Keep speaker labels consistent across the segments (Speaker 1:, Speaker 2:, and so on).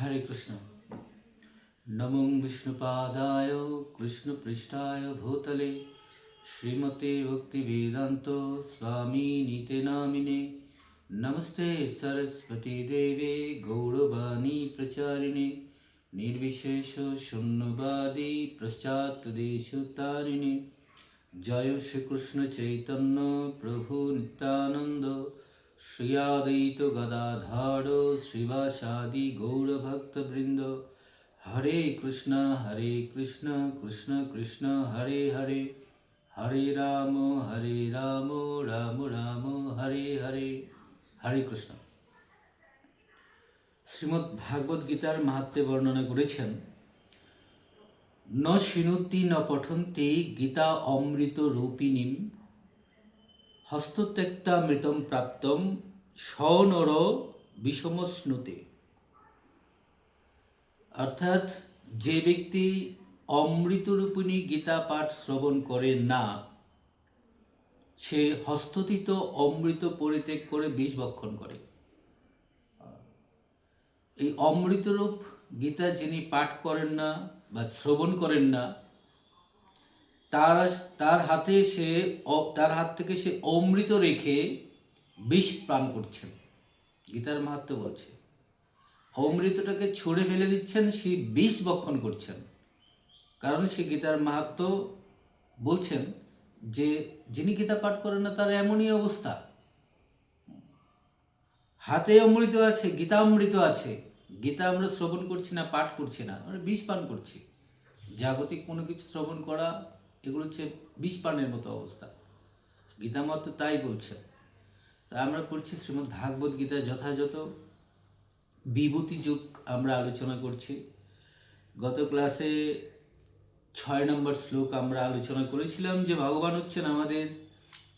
Speaker 1: হরে কৃষ্ণ নমং বিষ্ণুপাদায় কৃষ্ণপৃষ্ঠায় ভূতলে শ্রীমতে ভক্তিবেদান্ত স্বামী নিতে নামিনে নমস্তে সরস্বতী দেবে গৌরবাণী প্রচারিণে নির্বিশেষ শূন্যবাদী পশ্চাৎ জয় শ্রীকৃষ্ণ চৈতন্য প্রভু নিত্যানন্দ শ্রীয়াদৈত গদাধার শিবাসাদি গৌরভক্তবৃন্দ হরে কৃষ্ণ হরে কৃষ্ণ কৃষ্ণ কৃষ্ণ হরে হরে হরে রাম হরে রাম রাম রাম হরে হরে হরে কৃষ্ণ শ্রীমদ্ ভাগবত গীতার মাহাত্মে বর্ণনা করেছেন ন শিনুতি ন পঠন্তি গীতা অমৃত রূপিণীম হস্তত্যক্তা মৃতম প্রাপ্তম স্বনর স্নুতে অর্থাৎ যে ব্যক্তি অমৃতরূপিণী গীতা পাঠ শ্রবণ করে না সে হস্ততিত অমৃত পরিত্যাগ করে বিষ ভক্ষণ করে এই অমৃতরূপ গীতা যিনি পাঠ করেন না বা শ্রবণ করেন না তার তার হাতে সে তার হাত থেকে সে অমৃত রেখে বিষ পান করছেন গীতার মাহাত্ম বলছে অমৃতটাকে ছড়ে ফেলে দিচ্ছেন সে বিষ বক্ষণ করছেন কারণ সে গীতার মাহাত্ম বলছেন যে যিনি গীতা পাঠ করেন না তার এমনই অবস্থা হাতে অমৃত আছে গীতা অমৃত আছে গীতা আমরা শ্রবণ করছি না পাঠ করছি না আমরা বিষ পান করছি জাগতিক কোনো কিছু শ্রবণ করা এগুলো হচ্ছে বিষপানের মতো অবস্থা গীতামত তাই বলছে তা আমরা করছি শ্রীমদ ভাগবত গীতা যথাযথ বিভূতি যুগ আমরা আলোচনা করছি গত ক্লাসে ছয় নম্বর শ্লোক আমরা আলোচনা করেছিলাম যে ভগবান হচ্ছেন আমাদের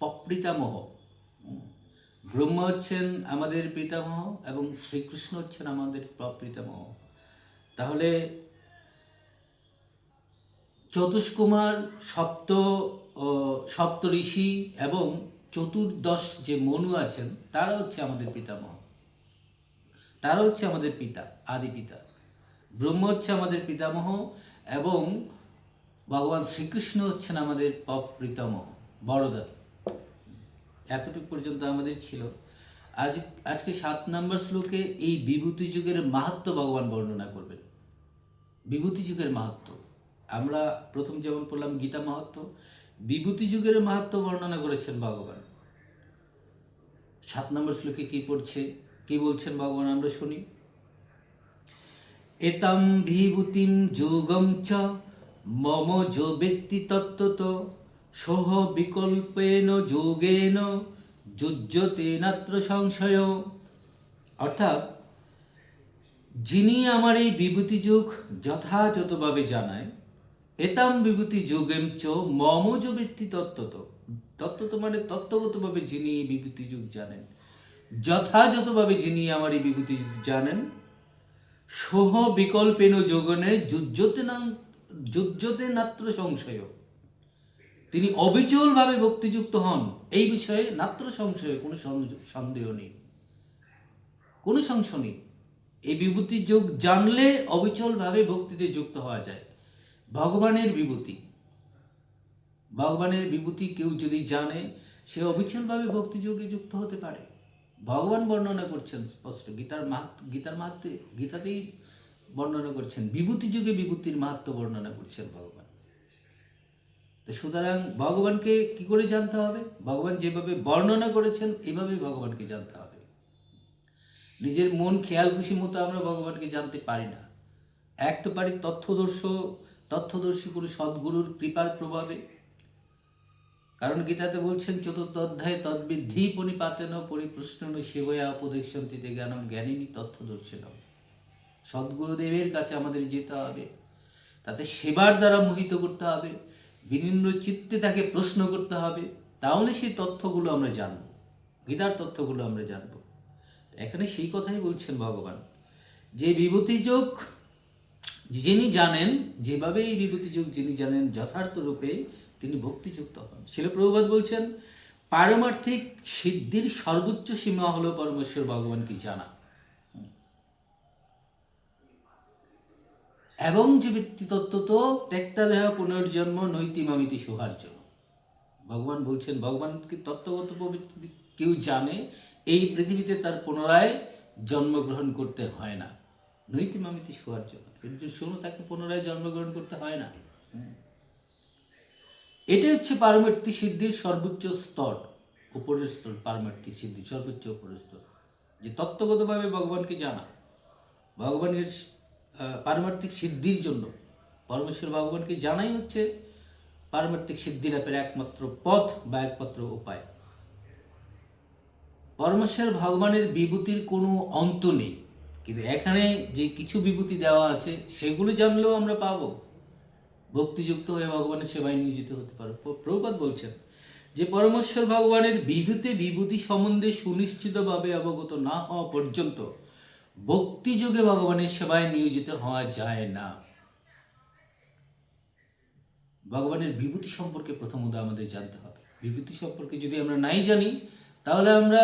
Speaker 1: পপ্রিতামহ ব্রহ্ম হচ্ছেন আমাদের পিতামহ এবং শ্রীকৃষ্ণ হচ্ছেন আমাদের পপ্রিতামহ তাহলে চতুষ্কুমার সপ্ত সপ্ত ঋষি এবং চতুর্দশ যে মনু আছেন তারা হচ্ছে আমাদের পিতামহ তারা হচ্ছে আমাদের পিতা আদি পিতা ব্রহ্ম হচ্ছে আমাদের পিতামহ এবং ভগবান শ্রীকৃষ্ণ হচ্ছেন আমাদের পিতামহ বড়দা এতটুকু পর্যন্ত আমাদের ছিল আজ আজকে সাত নম্বর শ্লোকে এই বিভূতি যুগের মাহাত্ম ভগবান বর্ণনা করবেন বিভূতি যুগের মাহাত্ম আমরা প্রথম যেমন পড়লাম গীতা মাহাত্ম বিভূতি যুগের মাহাত্ম বর্ণনা করেছেন ভগবান সাত নম্বর শ্লোকে কি পড়ছে কি বলছেন ভগবান আমরা শুনি এতাম বিভূতিম যুগম চ মম যো ব্যক্তি তত্ত্বত সহ বিকল্পেন যোগেন যুজ্যতে নাত্র সংশয় অর্থাৎ যিনি আমার এই বিভূতি যুগ যথাযথভাবে জানায় এতাম বিভূতি যোগেম চ মম যোগেত্তি তত্ত্বত তত্ত্বত মানে তত্ত্বগতভাবে যিনি এই বিভূতি যুগ জানেন যথাযথভাবে যিনি আমার এই বিভূতি যুগ জানেন সহ বিকল্পেন যোগনে যুজ্যতে না যুজ্যতে নাত্র সংশয় তিনি অবিচলভাবে ভক্তিযুক্ত হন এই বিষয়ে নাত্র সংশয়ে কোনো সন্দেহ নেই কোনো সংশয় নেই এই বিভূতি যোগ জানলে অবিচলভাবে ভক্তিতে যুক্ত হওয়া যায় ভগবানের বিভূতি ভগবানের বিভূতি কেউ যদি জানে সে অবিচ্ছিন্নভাবে ভক্তিযোগে যুক্ত হতে পারে ভগবান বর্ণনা করছেন স্পষ্ট গীতার মাহাত্ম গীতার মাহাত্মে গীতাতেই বর্ণনা করছেন বিভূতি যুগে বিভূতির মাহাত্ম বর্ণনা করছেন ভগবান তো সুতরাং ভগবানকে কি করে জানতে হবে ভগবান যেভাবে বর্ণনা করেছেন এইভাবেই ভগবানকে জানতে হবে নিজের মন খেয়াল খুশি মতো আমরা ভগবানকে জানতে পারি না এক তো পারি তথ্যদর্শ তথ্যদর্শী গুরু সদ্গুরুর কৃপার প্রভাবে কারণ গীতাতে বলছেন চতুর্থ অধ্যায়ে তদ্বিদ্ধি পরিপাতেন পরিপ্রশ্ন সেবয়া উপদেশান্তিতে জ্ঞানম জ্ঞানিনী তথ্যদর্শিন সদ্গুরুদেবের কাছে আমাদের যেতে হবে তাতে সেবার দ্বারা মোহিত করতে হবে বিভিন্ন চিত্তে তাকে প্রশ্ন করতে হবে তাহলে সেই তথ্যগুলো আমরা জানব গীতার তথ্যগুলো আমরা জানব এখানে সেই কথাই বলছেন ভগবান যে বিভূতিযোগ যিনি জানেন যেভাবে এই যুগ যিনি জানেন যথার্থ রূপে তিনি ভক্তিযুক্ত হন প্রভুবাদ বলছেন পারমার্থিক সিদ্ধির সর্বোচ্চ সীমা হলো পরমেশ্বর ভগবানকে জানা এবং যে ব্যক্তি তত্ত্ব তো ত্যাক্তা দেহ পুনর্জন্ম নৈতিমামিতি সৌহার্য ভগবান বলছেন ভগবানকে তত্ত্বগত কেউ জানে এই পৃথিবীতে তার পুনরায় জন্মগ্রহণ করতে হয় না মামিতি হওয়ার জন্য কিন্তু শোনো তাকে পুনরায় জন্মগ্রহণ করতে হয় না এটাই হচ্ছে পারমার্থি সিদ্ধির সর্বোচ্চ স্তর উপরের স্তর পারমার্থিক সিদ্ধি সর্বোচ্চ উপরের স্তর যে তত্ত্বগতভাবে ভগবানকে জানা ভগবানের পারমার্থিক সিদ্ধির জন্য পরমেশ্বর ভগবানকে জানাই হচ্ছে পারমার্থিক সিদ্ধি লাভের একমাত্র পথ বা একমাত্র উপায় পরমেশ্বর ভগবানের বিভূতির কোনো অন্ত নেই কিন্তু এখানে যে কিছু বিভূতি দেওয়া আছে সেগুলো জানলেও আমরা পাবো ভক্তিযুক্ত হয়ে ভগবানের সেবায় নিয়োজিত হতে পারো প্রভুপাত বলছেন যে পরমেশ্বর ভগবানের বিভূতি বিভূতি সম্বন্ধে সুনিশ্চিতভাবে অবগত না হওয়া পর্যন্ত ভক্তিযুগে ভগবানের সেবায় নিয়োজিত হওয়া যায় না ভগবানের বিভূতি সম্পর্কে প্রথমত আমাদের জানতে হবে বিভূতি সম্পর্কে যদি আমরা নাই জানি তাহলে আমরা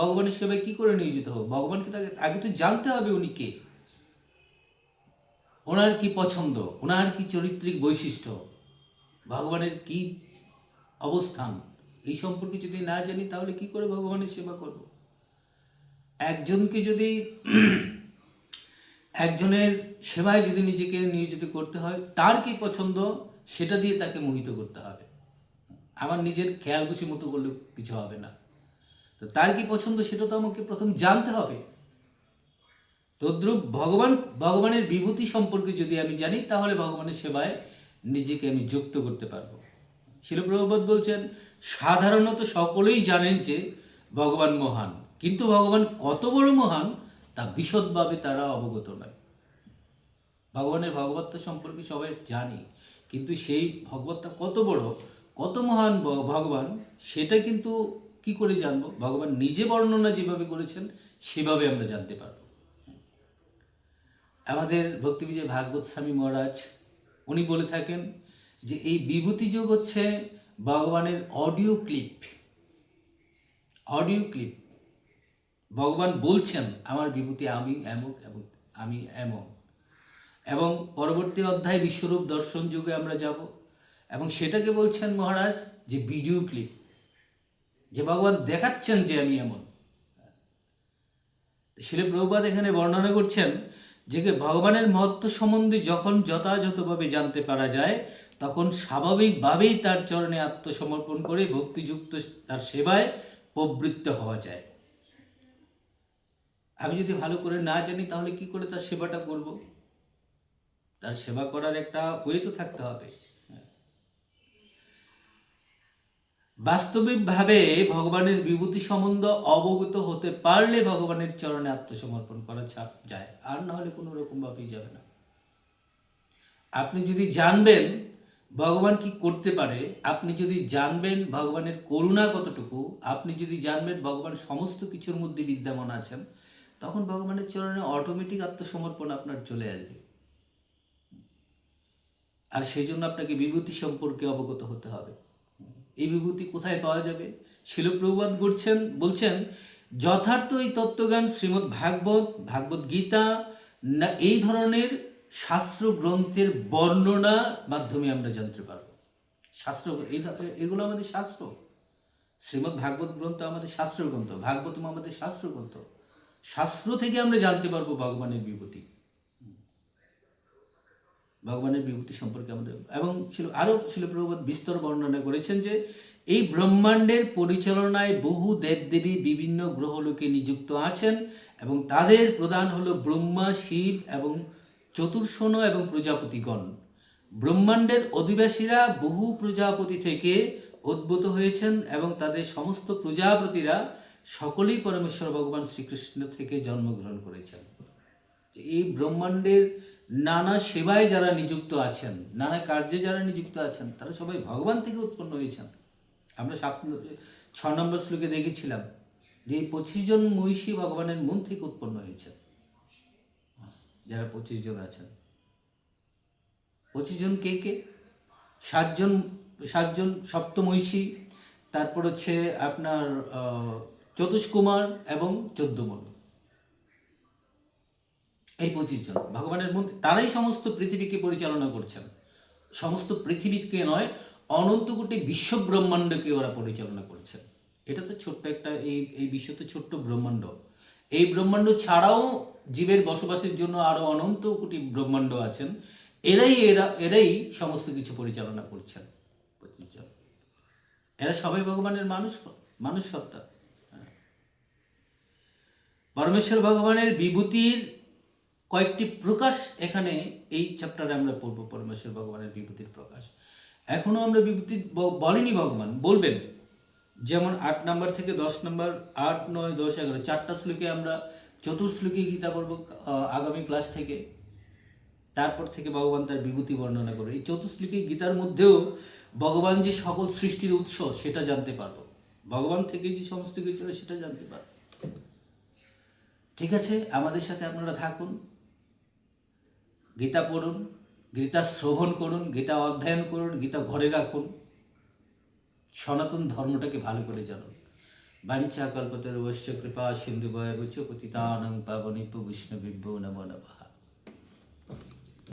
Speaker 1: ভগবানের সেবায় কি করে নিয়োজিত হবে ভগবানকে তাকে আগে তো জানতে হবে উনি কে ওনার কি পছন্দ ওনার কি চরিত্রিক বৈশিষ্ট্য ভগবানের কি অবস্থান এই সম্পর্কে যদি না জানি তাহলে কি করে ভগবানের সেবা করব একজনকে যদি একজনের সেবায় যদি নিজেকে নিয়োজিত করতে হয় তার কি পছন্দ সেটা দিয়ে তাকে মোহিত করতে হবে আমার নিজের খেয়াল খুশি মতো করলে কিছু হবে না তো তার কি পছন্দ সেটা তো আমাকে প্রথম জানতে হবে তদ্রুপ ভগবান ভগবানের বিভূতি সম্পর্কে যদি আমি জানি তাহলে ভগবানের সেবায় নিজেকে আমি যুক্ত করতে পারব শিলপ্রভুপদ বলছেন সাধারণত সকলেই জানেন যে ভগবান মহান কিন্তু ভগবান কত বড় মহান তা বিশদভাবে তারা অবগত নয় ভগবানের ভগবত্তা সম্পর্কে সবাই জানি কিন্তু সেই ভগবত্তা কত বড় কত মহান ভগবান সেটা কিন্তু কি করে জানব ভগবান নিজে বর্ণনা যেভাবে করেছেন সেভাবে আমরা জানতে পারব আমাদের ভক্তিবিজয় ভাগবত স্বামী মহারাজ উনি বলে থাকেন যে এই বিভূতি যোগ হচ্ছে ভগবানের অডিও ক্লিপ অডিও ক্লিপ ভগবান বলছেন আমার বিভূতি আমি এমক এবং আমি এমন এবং পরবর্তী অধ্যায় বিশ্বরূপ দর্শন যুগে আমরা যাব এবং সেটাকে বলছেন মহারাজ যে ভিডিও ক্লিপ যে ভগবান দেখাচ্ছেন যে আমি এমন শিলে প্রভুপাত এখানে বর্ণনা করছেন যে ভগবানের মহত্ব সম্বন্ধে যখন যথাযথভাবে জানতে পারা যায় তখন স্বাভাবিকভাবেই তার চরণে আত্মসমর্পণ করে ভক্তিযুক্ত তার সেবায় প্রবৃত্ত হওয়া যায় আমি যদি ভালো করে না জানি তাহলে কি করে তার সেবাটা করব তার সেবা করার একটা ওয়ে তো থাকতে হবে বাস্তবিকভাবে ভগবানের বিভূতি সম্বন্ধ অবগত হতে পারলে ভগবানের চরণে আত্মসমর্পণ করা ছাপ যায় আর না হলে কোনো ভাবেই যাবে না আপনি যদি জানবেন ভগবান কি করতে পারে আপনি যদি জানবেন ভগবানের করুণা কতটুকু আপনি যদি জানবেন ভগবান সমস্ত কিছুর মধ্যে বিদ্যমান আছেন তখন ভগবানের চরণে অটোমেটিক আত্মসমর্পণ আপনার চলে আসবে আর সেই জন্য আপনাকে বিভূতি সম্পর্কে অবগত হতে হবে এই বিভূতি কোথায় পাওয়া যাবে শিলপ্রভুবাদ করছেন বলছেন যথার্থ এই তত্ত্বজ্ঞান শ্রীমৎ ভাগবত ভাগবত গীতা না এই ধরনের শাস্ত্র গ্রন্থের বর্ণনা মাধ্যমে আমরা জানতে পারব শাস্ত্র এগুলো আমাদের শাস্ত্র শ্রীমৎ ভাগবত গ্রন্থ আমাদের শাস্ত্র গ্রন্থ ভাগবতম আমাদের শাস্ত্র গ্রন্থ শাস্ত্র থেকে আমরা জানতে পারবো ভগবানের বিভূতি ভগবানের বিভূতি সম্পর্কে আমাদের এবং ছিল আরও শিলপ্রভুপাত বিস্তর বর্ণনা করেছেন যে এই ব্রহ্মাণ্ডের পরিচালনায় বহু দেবদেবী বিভিন্ন গ্রহলোকে নিযুক্ত আছেন এবং তাদের প্রধান হলো ব্রহ্মা শিব এবং চতুর্ষণ এবং প্রজাপতিগণ ব্রহ্মাণ্ডের অধিবাসীরা বহু প্রজাপতি থেকে উদ্ভূত হয়েছেন এবং তাদের সমস্ত প্রজাপতিরা সকলেই পরমেশ্বর ভগবান শ্রীকৃষ্ণ থেকে জন্মগ্রহণ করেছেন এই ব্রহ্মাণ্ডের নানা সেবায় যারা নিযুক্ত আছেন নানা কার্যে যারা নিযুক্ত আছেন তারা সবাই ভগবান থেকে উৎপন্ন হয়েছেন আমরা সাত ছ নম্বর শ্লোকে দেখেছিলাম যে এই পঁচিশ জন মহিষী ভগবানের মন থেকে উৎপন্ন হয়েছেন যারা পঁচিশ জন আছেন পঁচিশ জন কে কে সাতজন সাতজন সপ্তমহিষী তারপর হচ্ছে আপনার চতুষ্কুমার এবং চোদ্দমণি এই পঁচিশ জন ভগবানের মধ্যে তারাই সমস্ত পৃথিবীকে পরিচালনা করছেন সমস্ত পৃথিবীকে নয় অনন্ত কোটি বিশ্ব ব্রহ্মাণ্ডকে ওরা পরিচালনা করছেন এটা তো ছোট্ট একটা এই এই বিশ্ব তো ছোট্ট ব্রহ্মাণ্ড এই ব্রহ্মাণ্ড ছাড়াও জীবের বসবাসের জন্য আরও অনন্ত কোটি ব্রহ্মাণ্ড আছেন এরাই এরা এরাই সমস্ত কিছু পরিচালনা করছেন পঁচিশ জন এরা সবাই ভগবানের মানুষ মানুষ সত্তা হ্যাঁ। পরমেশ্বর ভগবানের বিভূতির কয়েকটি প্রকাশ এখানে এই চ্যাপ্টারে আমরা পড়ব পরমেশ্বর ভগবানের বিভূতির প্রকাশ এখনও আমরা বিভূতি বলেনি ভগবান বলবেন যেমন আট নাম্বার থেকে দশ নাম্বার আট নয় দশ এগারো চারটা শ্লোকে আমরা চতুর্শ্লোকে গীতা পড়ব আগামী ক্লাস থেকে তারপর থেকে ভগবান তার বিভূতি বর্ণনা করবে এই চতুর্শ্লোকে গীতার মধ্যেও ভগবান যে সকল সৃষ্টির উৎস সেটা জানতে পারবো ভগবান থেকে যে সমস্ত কিছু সেটা জানতে পারবো ঠিক আছে আমাদের সাথে আপনারা থাকুন গীতা পড়ুন গীতা শ্রবণ করুন গীতা অধ্যয়ন করুন গীতা ঘরে রাখুন সনাতন ধর্মটাকে ভালো করে জানুন বাঞ্ছা কল্পতের বৈশ্য কৃপা সিন্ধু ভয় পতিতানং পাবনিপ বৈষ্ণবিভ্য নম নমঃ